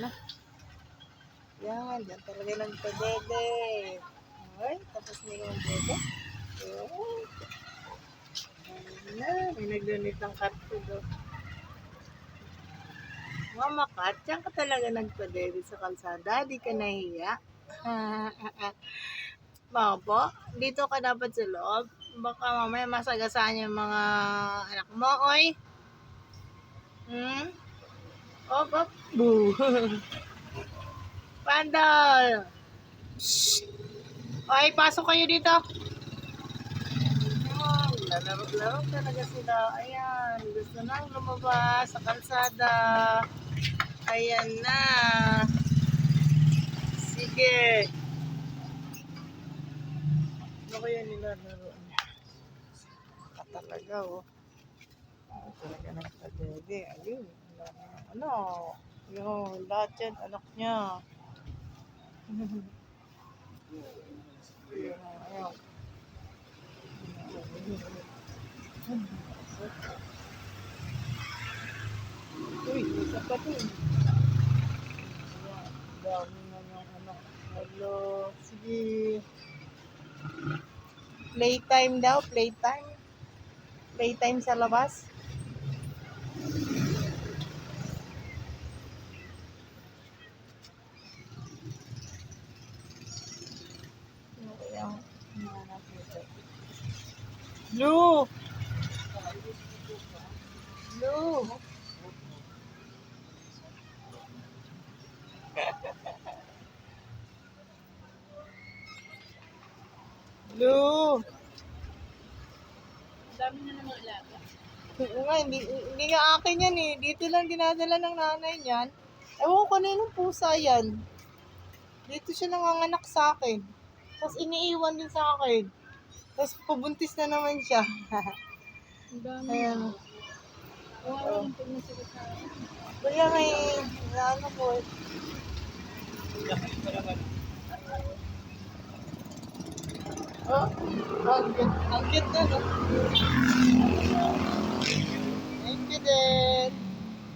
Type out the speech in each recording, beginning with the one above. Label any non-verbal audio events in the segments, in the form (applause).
na. Yan, dyan talaga nagpa-dede. Ay, tapos na yung dede. Ayun na, may nag-donate ng cat food. Mama Kat, dyan ka talaga nagpa-dede sa kalsada. Di ka nahiya. (laughs) Mama po, dito ka dapat sa loob. Baka mamaya masagasaan yung mga anak mo, oy. Hmm? Oh, pop. Boo. (laughs) Pandal. Shh. Oy, pasok kayo dito. Lalaro-laro talaga sila. Ayan, gusto nang lumabas sa kalsada. Ayan na. Sige. Ano kaya nilalaro niya? Talaga, oh. Talaga nagpadede. Ayun. Ano? Yun, lahat yan, anak niya. Uy, isa pa. Ayan, dami na ng anak. Hello. Sige. Playtime daw, playtime. Playtime sa labas. Ano kaya ang hinahanap nito? Blue! Blue! Blue! dami na naman alaga. Oo nga, hindi, hindi nga akin yan eh. Dito lang dinadala ng nanay niyan. Ewan ko yung pusa yan. Dito siya nanganganak sa akin. Tapos iniiwan din sa akin. Tapos pabuntis na naman siya. Ayan. Sa akin. Wala may, ano po. Oh, ang cute, ang cute na, no? Thank you din.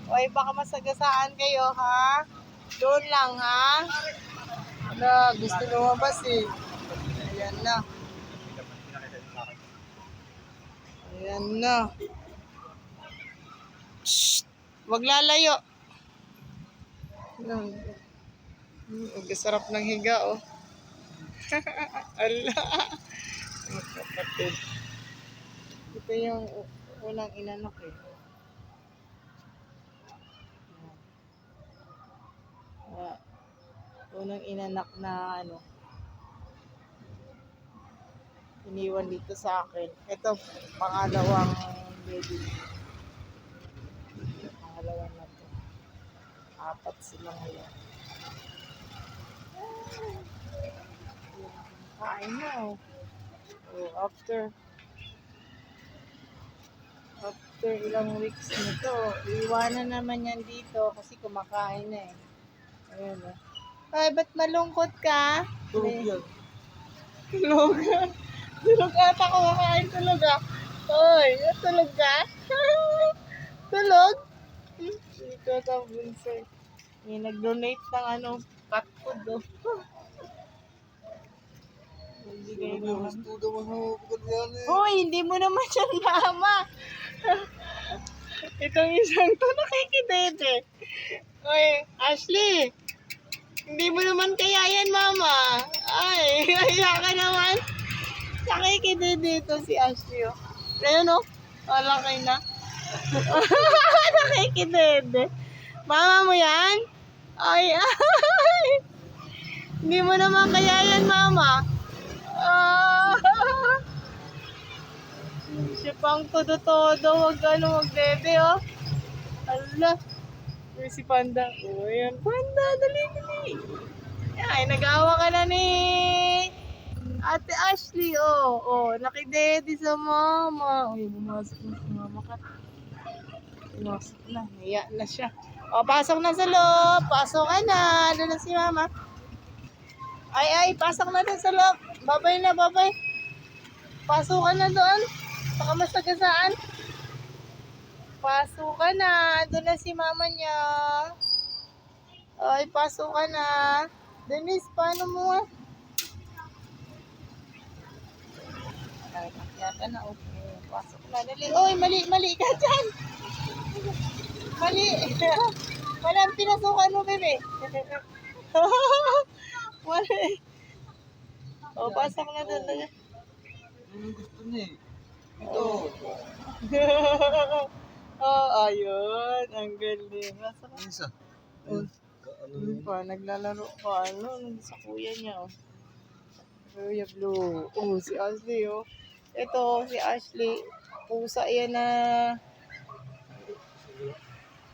Uy, baka masagasaan kayo, ha? Doon lang, ha? Ano, gusto lumabas, eh. Ayan na. Ayan na. Shh! Wag lalayo. Ayan. Ang sarap ng higa, oh. (laughs) Ala. Kapatid. Ito yung unang inanak eh. Ayan. Unang inanak na ano. Iniwan dito sa akin. Ito, pangalawang baby. Pangalawa na to. Apat sila ngayon. Kain na oh. Oh, after after ilang weeks nito, iwanan naman yan dito kasi kumakain na eh. Ayun oh. Ay, ba't malungkot ka? Tulog yan. (laughs) Tulog. Tulog ata kumakain tulog ah. Oy, tulog ka? (laughs) tulog? Ito sa bunso. May nag-donate ng ano, cat food oh. Nagbigay naman. Yan. Hoy, hindi mo naman siya mama. (laughs) Itong isang to nakikidede. Hoy, Ashley. Hindi mo naman kaya yan, mama. Ay, (laughs) kaya ka naman. Nakikidede ito si Ashley, oh. Ayun, oh. Wala kayo na. (laughs) nakikidede. Mama mo yan? Ay, (laughs) ay. Hindi mo naman kaya yan, mama. Ah. Siya pang todo-todo, wag ano, wag bebe, oh. Ala. Si Panda. Oh, ayan. Panda, dali, dali. Ay, nag-awa ka na ni Ashley, oh. Oh, nakidede sa mama. Uy, bumasok na si mama ka. Bumasok na. Naya na siya. Oh, pasok na sa loob. Pasok ka na. Doon na si mama. Ay, ay, pasok na doon sa loob. Babay na, babay. Pasok ka na doon. Baka masagasaan. Pasok ka na. Doon na si mama niya. Ay, pasok ka na. Denise, paano mo nga? Makyata na. Okay, pasok na. Dali. Oy, mali, mali ka dyan. Mali. (laughs) Wala ang pinasukan mo, bebe. (laughs) Mali. O, pasok na doon. Yung gusto niya eh. Ito. (laughs) oh, ayun. Ang galing. Pasok na. Isa. Ka- Ano pa, naglalaro pa, ano, sa kuya niya, oh. Kuya Blue. Oh, si Ashley, oh. Ito, si Ashley. Pusa yan na...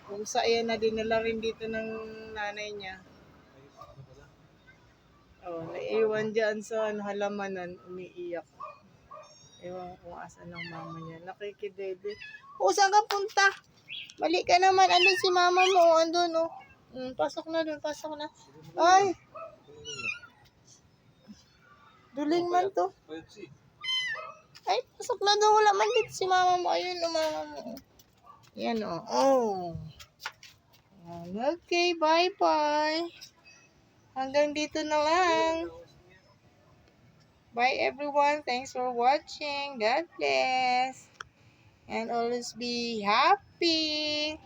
Pusa yan na dinala rin dito ng nanay niya. Oh, naiwan dyan sa ano, halamanan, umiiyak. Ewan kung asan ang mama niya. Nakikidede. Oh, saan ka punta? Mali ka naman. Andun si mama mo. Andun, oh. Mm, pasok na dun, pasok na. Ay! Duling man to. Ay, pasok na doon. Wala man dito si mama mo. Ayun, o mama mo. Yan, o. Oh. Yan, Okay, bye-bye. Hanggang dito na lang. Bye, everyone. Thanks for watching. God bless. And always be happy.